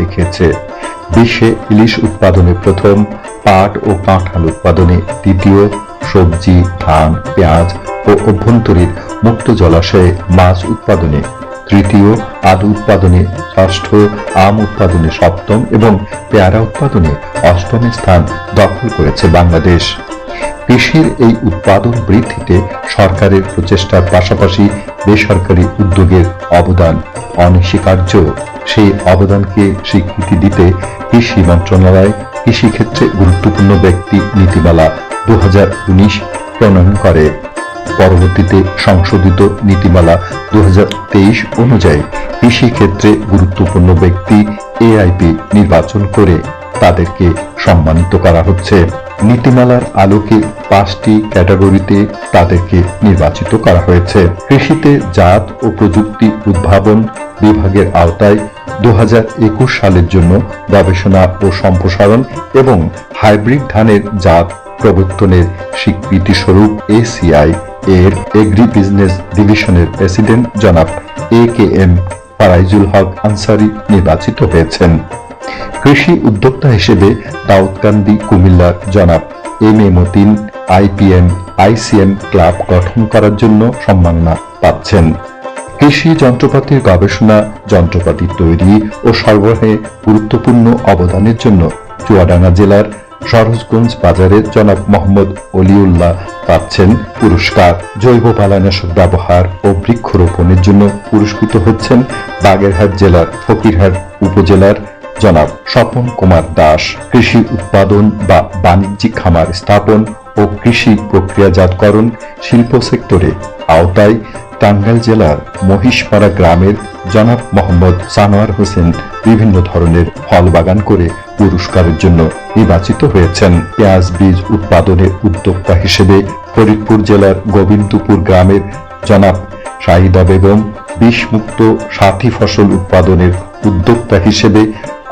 দেখিয়েছে, বিশ্বে ইলিশ উৎপাদনে প্রথম, পাট ও কাঁঠাল উৎপাদনে দ্বিতীয়, সবজি, ধান, পেঁয়াজ ও অভ্যন্তরীণ মুক্ত জলাশয়ে মাছ উৎপাদনে তৃতীয়, আলু উৎপাদনে ষষ্ঠ, আম উৎপাদনে সপ্তম এবং পেয়ারা উৎপাদনে অষ্টম স্থান দখল করেছে বাংলাদেশ। কৃষির এই উৎপাদন বৃদ্ধিতে সরকারের প্রচেষ্টার পাশাপাশি বেসরকারি উদ্যোগের অবদান। অনস্বীকার্য সেই অবদানকে স্বীকৃতি দিতে কৃষি মন্ত্রণালয় কৃষিক্ষেত্রে গুরুত্বপূর্ণ ব্যক্তি নীতিমালা দু হাজার উনিশ প্রণয়ন করে। পরবর্তীতে সংশোধিত নীতিমালা দু হাজার তেইশ অনুযায়ী কৃষিক্ষেত্রে গুরুত্বপূর্ণ ব্যক্তি এআইপি নির্বাচন করে। তাদেরকে সম্মানিত করা হচ্ছে। নীতিমালার আলোকে পাঁচটি ক্যাটাগরিতে তাদেরকে নির্বাচিত করা হয়েছে। কৃষিতে জাত ও প্রযুক্তি উদ্ভাবন বিভাগের আওতায় দু হাজার একুশ সালের জন্য গবেষণা ও সম্প্রসারণ এবং হাইব্রিড ধানের জাত প্রবর্তনের স্বীকৃতি স্বরূপ এসিআই এর এগ্রি বিজনেস ডিভিশনের প্রেসিডেন্ট জনাব এ কে এম ফারাইজুল হক আনসারি নির্বাচিত হয়েছেন। কৃষি উদ্যোক্তা হিসেবে দাউদকান্দি কুমিল্লার জনাব M A Matin, IPM, ICM club গঠন করার জন্য সম্মাননা পাচ্ছেন। কৃষি যন্ত্রপাতির গবেষণা, যন্ত্রপাতি তৈরি ও সরবরাহে গুরুত্বপূর্ণ অবদানের জন্য চুয়াডাঙ্গা জেলার সরোজগঞ্জ বাজারের জনাব মোহাম্মদ অলিউল্লাহ পাচ্ছেন পুরস্কার। জৈব পালানাশক ব্যবহার ও বৃক্ষরোপণের জন্য পুরস্কৃত হচ্ছেন বাগেরহাট জেলার ফকিরহাট উপজেলার জনাব স্বপন কুমার দাস, কৃষি উৎপাদন বা বাণিজ্যিক খামার স্থাপন ও কৃষি প্রক্রিয়াজাতকরণ শিল্প সেক্টরে আওতায় টাঙ্গাইল জেলার মহিষপাড়া গ্রামের জনাব মোহাম্মদ সানোয়ার হোসেন বিভিন্ন ধরনের ফল বাগান করে পুরস্কারের জন্য নির্বাচিত হয়েছেন। পেঁয়াজ বীজ উৎপাদনের উদ্যোক্তা হিসেবে ফরিদপুর জেলার গোবিন্দপুর গ্রামের জনাব শাহিদা বেগম বিষমুক্ত সাথী ফসল উৎপাদনের উদ্যোক্তা হিসেবে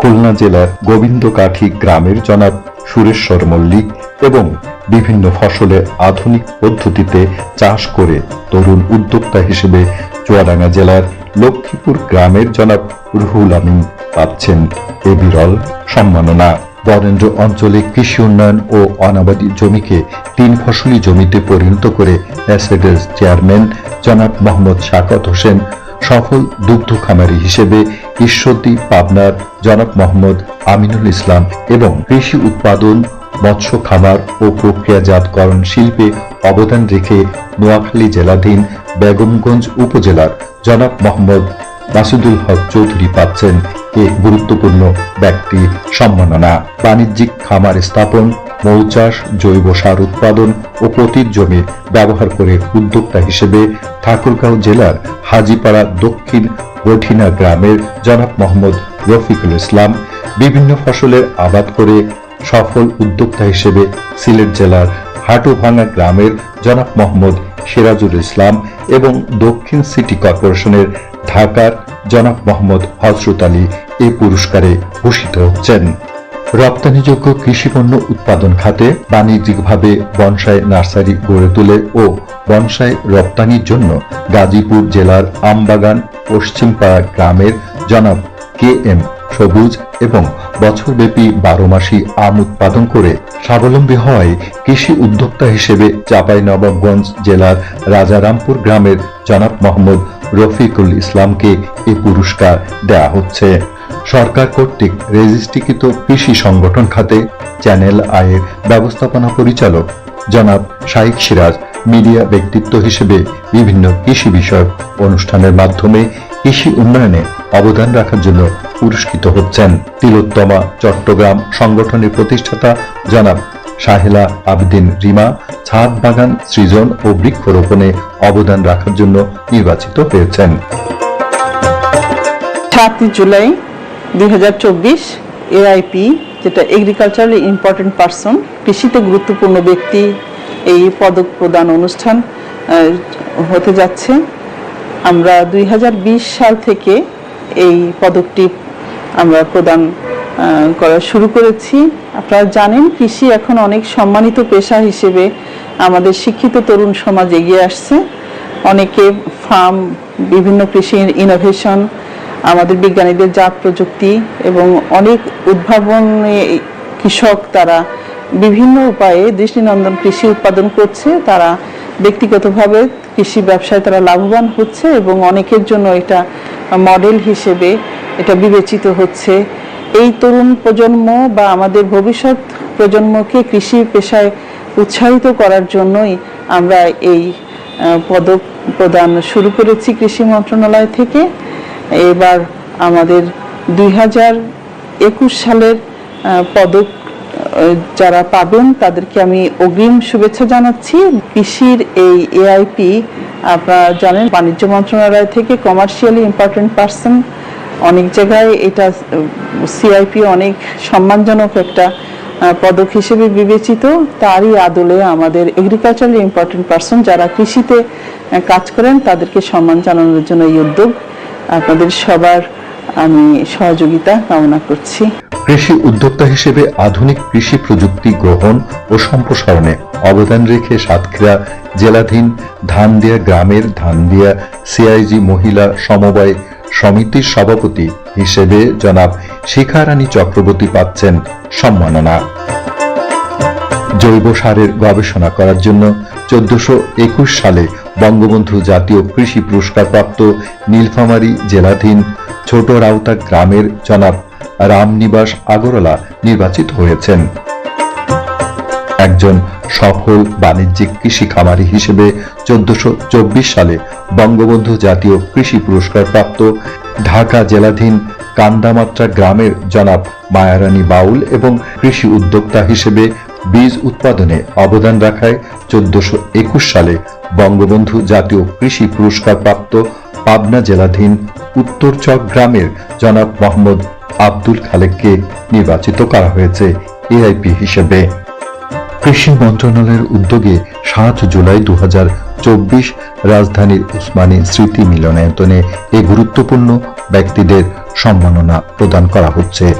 খুলনা জেলার গোবিন্দকাঠি গ্রামের জনাব সুরেশ্বর মল্লিক এবং বিভিন্ন ফসলের আধুনিক পদ্ধতিতে চাষ করে তরুণ উদ্যোক্তা হিসেবে চুয়াডাঙ্গা জেলার লক্ষ্মীপুর গ্রামের জনাব রুহুল আমিন পাচ্ছেন। এ বিরল সম্মাননা। বরেন্দ্র অঞ্চলে কৃষি উন্নয়ন ও অনাবাদী জমিকে তিন ফসলি জমিতে পরিণত করে অ্যাসেডের চেয়ারম্যান জনাব মোহাম্মদ শাকত হোসেন সফল দুগ্ধ খামারি হিসেবে ঈশ্বরদী পাবনার জনাব মোহাম্মদ আমিনুল ইসলাম এবং কৃষি উৎপাদন, মৎস্য খামার ও প্রক্রিয়াজাতকরণ শিল্পে অবদান রেখে নোয়াখালী জেলাধীন বেগমগঞ্জ উপজেলার জনাব মোহাম্মদ মাসুদুল হক চৌধুরী পাচ্ছেন এ গুরুত্বপূর্ণ ব্যক্তি সম্মাননা। বাণিজ্যিক খামার স্থাপন, মৌচাষ, জৈব সার উৎপাদন ও প্রতির জমি ব্যবহার করে উদ্যোক্তা হিসেবে ঠাকুরগাঁও জেলার হাজিপাড়া দক্ষিণ বঠিনা গ্রামের জনাব মোহাম্মদ রফিকুল ইসলাম বিভিন্ন ফসলের আবাদ করে সফল উদ্যোক্তা হিসেবে সিলেট জেলার হাটুভাঙা গ্রামের জনাব মোহাম্মদ সিরাজুল ইসলাম এবং দক্ষিণ সিটি কর্পোরেশনের ঢাকার জনাব মোহাম্মদ হজরত আলী এই পুরস্কারে ভূষিত হচ্ছেন। রপ্তানিযোগ্য কৃষিপণ্য উৎপাদন খাতে বাণিজ্যিকভাবে বনসাই নার্সারি গড়ে তোলে ও বনসাই রপ্তানির জন্য গাজীপুর জেলার আমবাগান পশ্চিমপাড়া গ্রামের জনাব কে এম সবুজ এবং বছরব্যাপী বারো মাসি আম উৎপাদন করে স্বাবলম্বী হয় কৃষি উদ্যোক্তা হিসেবে চাঁপাইনবাবগঞ্জ জেলার রাজারামপুর গ্রামের জনাব মোহাম্মদ রফিকুল ইসলামকে এই পুরস্কার দেয়া হচ্ছে। সরকার কর্তৃক রেজিস্ট্রিকৃত কৃষি সংগঠন খাতে চ্যানেল আয়ের ব্যবস্থাপনা পরিচালক জনাব শাইক সিরাজ মিডিয়া ব্যক্তিত্ব হিসেবে বিভিন্ন কৃষি বিষয়ক অনুষ্ঠানের মাধ্যমে কৃষি উন্নয়নে অবদান রাখার জন্য পুরস্কৃত হচ্ছেন তিলোত্তমা চট্টগ্রাম সংগঠনের প্রতিষ্ঠাতা জনাব সাহেলা আবদিন রিমা, ছাদ বাগান, সৃজন ও বৃক্ষরোপণে অবদান রাখার জন্য নির্বাচিত হয়েছেন। সাতই জুলাই দুই হাজার চব্বিশ এআইপি যেটা এগ্রিকালচারালি ইম্পর্টেন্ট পারসন কৃষিতে গুরুত্বপূর্ণ ব্যক্তি, এই পদক প্রদান অনুষ্ঠান হতে যাচ্ছে। আমরা দুই হাজার বিশ সাল থেকে এই পদকটি আমরা প্রদান করা শুরু করেছি। আপনারা জানেন, কৃষি এখন অনেক সম্মানিত পেশা হিসেবে আমাদের শিক্ষিত তরুণ সমাজ এগিয়ে আসছে। অনেকে ফার্ম বিভিন্ন কৃষি ইনোভেশন আমাদের বিজ্ঞানীদের জাত প্রযুক্তি এবং অনেক উদ্ভাবনে কৃষক তারা বিভিন্ন উপায়ে দৃষ্টিনন্দন কৃষি উৎপাদন করছে। তারা ব্যক্তিগতভাবে কৃষি ব্যবসায় তারা লাভবান হচ্ছে এবং অনেকের জন্য এটা মডেল হিসেবে এটা বিবেচিত হচ্ছে। এই তরুণ প্রজন্ম বা আমাদের ভবিষ্যৎ প্রজন্মকে কৃষি পেশায় উৎসাহিত করার জন্যই আমরা এই পদক প্রদান শুরু করেছি কৃষি মন্ত্রণালয় থেকে। এবার আমাদের দুই হাজার একুশ সালের পদক যারা পাবেন, তাদেরকে আমি অগ্রিম শুভেচ্ছা জানাচ্ছি। কৃষির এই এআইপি আপনারা জানেন, বাণিজ্য মন্ত্রণালয় থেকে কমার্শিয়ালি ইম্পর্টেন্ট পার্সন অনেক জায়গায় এটা সিআইপি অনেক সম্মানজনক একটা পদক হিসেবে বিবেচিত। তারই আদলে আমাদের এগ্রিকালচারালি ইম্পর্টেন্ট পার্সন যারা কৃষিতে কাজ করেন, তাদেরকে সম্মান জানানোর জন্য এই উদ্যোগ। আপনাদের সবার আমি সহযোগিতা কামনা করছি। কৃষি উদ্যোক্তা হিসেবে আধুনিক কৃষি প্রযুক্তি গ্রহণ ও সম্প্রসারণে অবদান রেখে সাতক্ষীরা জেলাধীন ধানদিয়া গ্রামের ধানদিয়া সিআইজি মহিলা সমবায় সমিতির সভাপতি হিসেবে জনাব শিখারানী চক্রবর্তী পাচ্ছেন সম্মাননা। জৈব সারের গবেষণা করার জন্য চোদ্দশো একুশ সালে বঙ্গবন্ধু জাতীয় কৃষি পুরস্কার প্রাপ্ত নীলফামারী জেলাধীন ছোট রাউতা গ্রামের জনাব রামনিবাস আগরওয়ালা নির্বাচিত হয়েছেন। একজন সফল বাণিজ্যিক কৃষি খামারি হিসেবে চোদ্দশো সালে বঙ্গবন্ধু জাতীয় কৃষি পুরস্কার প্রাপ্ত ঢাকা জেলাধীন কান্দামাত্রা গ্রামের জনাব মায়ারানী বাউল এবং কৃষি উদ্যোক্তা হিসেবে বীজ উৎপাদনে অবদান রাখায় চোদ্দশো সালে বঙ্গবন্ধু জাতীয় কৃষি পুরস্কার প্রাপ্ত পাবনা জেলাধীন উত্তরচক গ্রামের জনাব মোহাম্মদ আব্দুল খালেককে নির্বাচিত করা হয়েছে এআইপি হিসেবে। কৃষি মন্ত্রণালয়ের উদ্যোগে সাত জুলাই দু হাজার চব্বিশ রাজধানীর উসমানী স্মৃতি মিলনায়তনে এই গুরুত্বপূর্ণ ব্যক্তিদের সম্মাননা প্রদান করা হচ্ছে।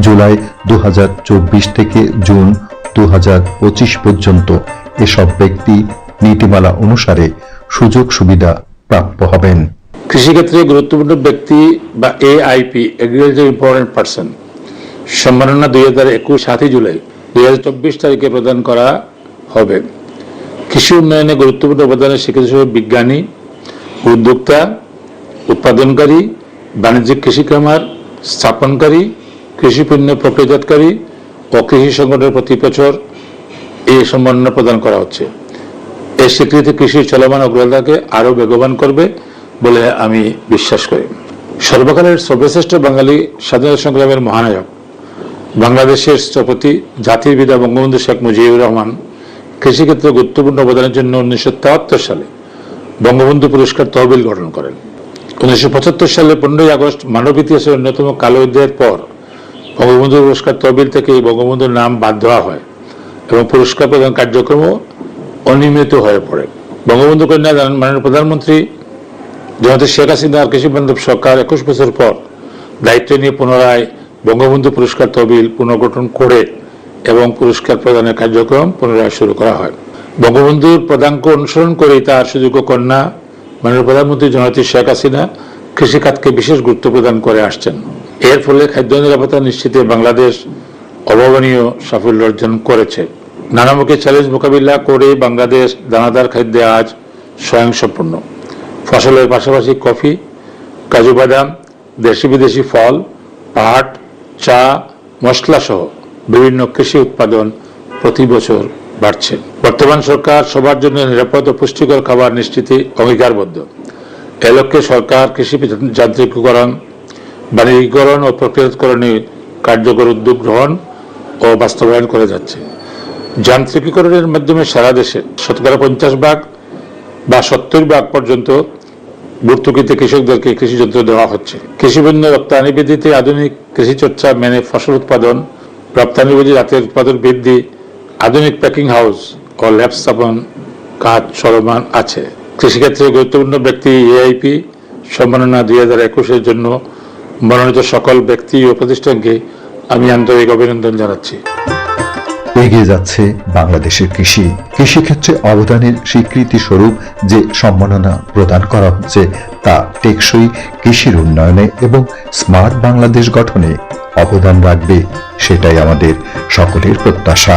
জুলাই দু হাজার চব্বিশ থেকে জুন দু হাজার পঁচিশ পর্যন্ত এসব ব্যক্তি নীতিমালা অনুসারে সুযোগ সুবিধা প্রাপ্য হবেন। কৃষিক্ষেত্রে গুরুত্বপূর্ণ ব্যক্তি বা এআইপি এগ্রিকালচার ইম্পর্টেন্ট পার্সন সম্মাননা দুই হাজার একুশ সাতই জুলাই, দুই হাজার চব্বিশ তারিখে প্রদান করা হবে। কৃষি উন্নয়নে গুরুত্বপূর্ণ অবদানের স্বীকৃতি হিসেবে বিজ্ঞানী, উদ্যোক্তা, উৎপাদনকারী, বাণিজ্যিক কৃষি খামার স্থাপনকারী কৃষি পণ্য প্রক্রিয়াজাতকারী ও কৃষি সংগঠনের প্রতি বছর এই সম্মাননা প্রদান করা হচ্ছে। এই স্বীকৃতি কৃষির চলমান অগ্রতাকে আরও বেগবান করবে। বলে আমি বিশ্বাস করি। সর্বকালের সর্বশ্রেষ্ঠ বাঙালি স্বাধীনতা সংগ্রামের মহানায়ক, বাংলাদেশের স্থপতি, জাতির পিতা বঙ্গবন্ধু শেখ মুজিবুর রহমান কৃষিক্ষেত্রে গুরুত্বপূর্ণ অবদানের জন্য উনিশশো তেহাত্তর সালে বঙ্গবন্ধু পুরস্কার তহবিল গঠন করেন। উনিশশো পঁচাত্তর সালে পনেরোই আগস্ট মানব ইতিহাসের অন্যতম কালো অধ্যায়ের পর বঙ্গবন্ধু পুরস্কার তহবিল থেকে এই বঙ্গবন্ধুর নাম বাদ দেওয়া হয় এবং পুরস্কার প্রদান কার্যক্রমও অনিয়মিত হয়ে পড়ে। বঙ্গবন্ধু কন্যা মাননীয় প্রধানমন্ত্রী জনতা শেখ হাসিনার কৃষি বান্ধব সরকার একুশ বছর পর দায়িত্ব নিয়ে পুনরায় বঙ্গবন্ধু পুরস্কার তহবিল পুনর্গঠন করে এবং পুরস্কার প্রদানের কার্যক্রম পুনরায় শুরু করা হয়। বঙ্গবন্ধুর পদাঙ্ক অনুসরণ করেই তার সুযোগ্য কন্যা মাননীয় প্রধানমন্ত্রী জনতি শেখ হাসিনা কৃষিখাতকে বিশেষ গুরুত্ব প্রদান করে আসছেন। এর ফলে খাদ্য নিরাপত্তা নিশ্চিতে বাংলাদেশ অভাবনীয় সাফল্য অর্জন করেছে। নানামুখী চ্যালেঞ্জ মোকাবিলা করে বাংলাদেশ দানাদার খাদ্যে আজ স্বয়ংসম্পূর্ণ। ফসলের পাশাপাশি কফি, কাজু বাদাম, দেশি বিদেশি ফল, পাট, চা মশলা সহ বিভিন্ন কৃষি উৎপাদন প্রতি বছর বাড়ছে। বর্তমান সরকার সবার জন্য নিরাপদ ও পুষ্টিকর খাবার নিশ্চিতে অঙ্গীকারবদ্ধ। এ লক্ষ্যে সরকার কৃষি যান্ত্রিকীকরণ বাণিজ্যিকরণ ও প্রক্রিয়াকরণে কার্যকর উদ্যোগ গ্রহণ ও বাস্তবায়ন করে যাচ্ছে। যান্ত্রিকীকরণের মাধ্যমে সারা দেশে শতকরা পঞ্চাশ ভাগ বা সত্তর ভাগ পর্যন্ত ভর্তুকিতে কৃষকদেরকে কৃষি যন্ত্র দেওয়া হচ্ছে। কৃষি পণ্য রপ্তানি বৃদ্ধিতে আধুনিক কৃষি চর্চা মেনে ফসল উৎপাদন, রপ্তানি বুঝি জাতের উৎপাদন বৃদ্ধি, আধুনিক প্যাকিং হাউস ও ল্যাব স্থাপন কাজ চলমান আছে। কৃষিক্ষেত্রে গুরুত্বপূর্ণ ব্যক্তি এআইপি, সম্মাননা দুই হাজার একুশের জন্য মনোনীত সকল ব্যক্তি ও প্রতিষ্ঠানকে আমি আন্তরিক অভিনন্দন জানাচ্ছি। এগিয়ে যাচ্ছে বাংলাদেশের কৃষি। কৃষিক্ষেত্রে অবদানের স্বীকৃতি স্বরূপ যে সম্মাননা প্রদান করা হচ্ছে, তা টেকসই কৃষির উন্নয়নে এবং স্মার্ট বাংলাদেশ গঠনে অবদান রাখবে, সেটাই আমাদের সকলের প্রত্যাশা।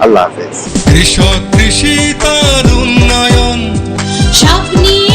আল্লাহ হাফেজ। কৃষক কৃষি তার উন্নয়ন। সব নিয়ে